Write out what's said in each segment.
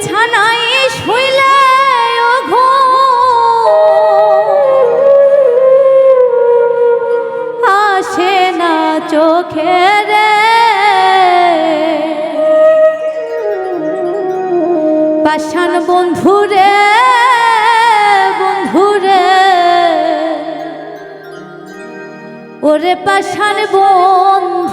ছানাই শুইলে ঘো আসে না চোখে পাশান বন্ধুরে বন্ধুরে ওরে পাশান বন্ধুয়ারে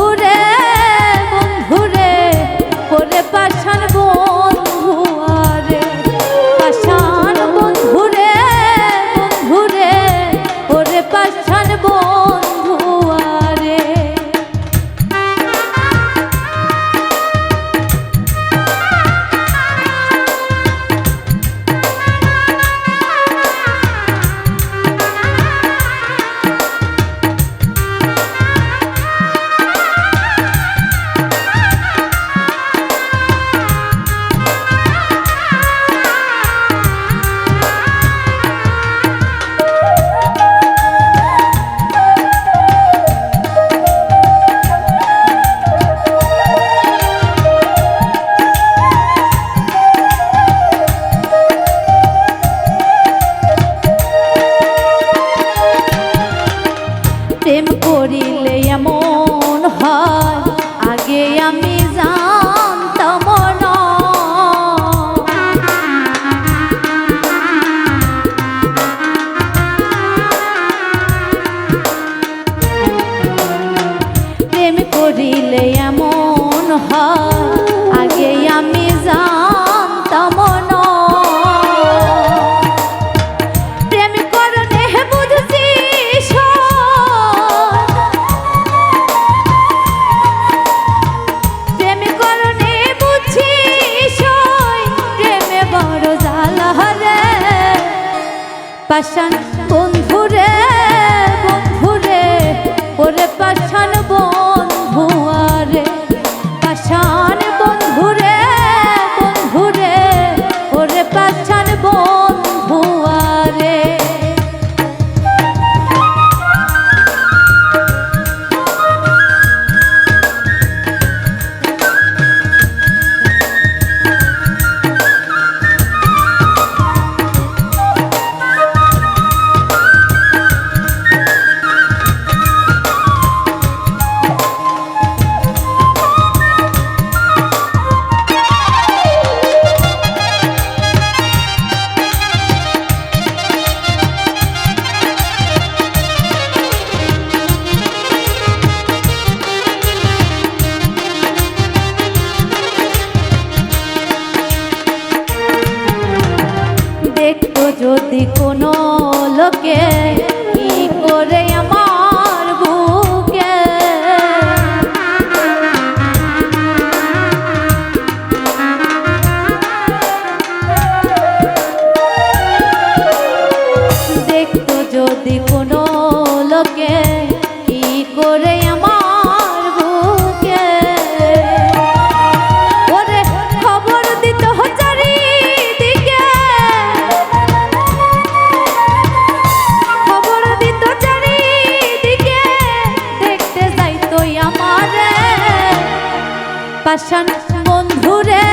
পাশান যদি কোনো লোকের আমারে। পাশান বন্ধুরে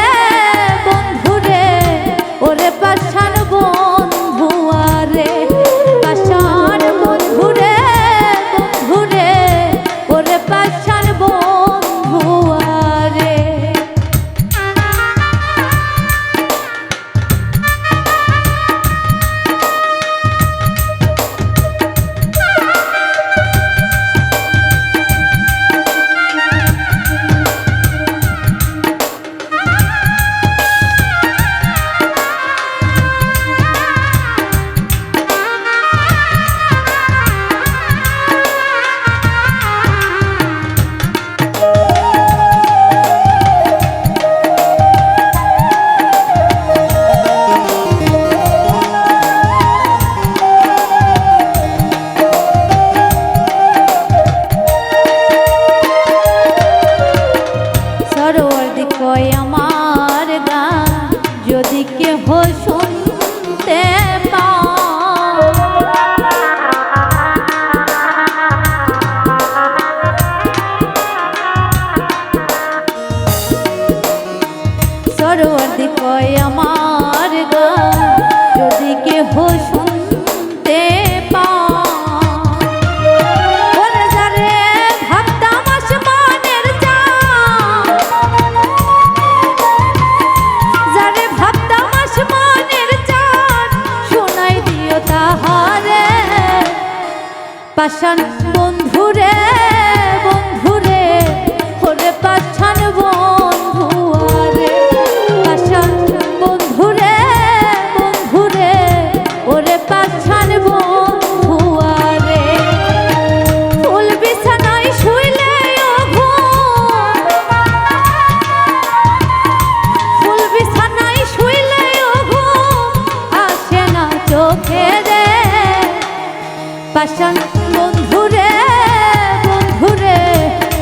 পাশান বন্ধুরে বন্ধুরে ওরে পাশান বন্ধুয়ারে পাশান বন্ধুরে বন্ধুরে, ওরে পাশান বন্ধুয়ারে ফুল বিছানায় শুইলে ফুল বিছানায় শুইলে আসে না চোখে রে। পাশান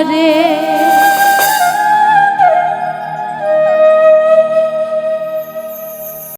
বন্ধুয়ারে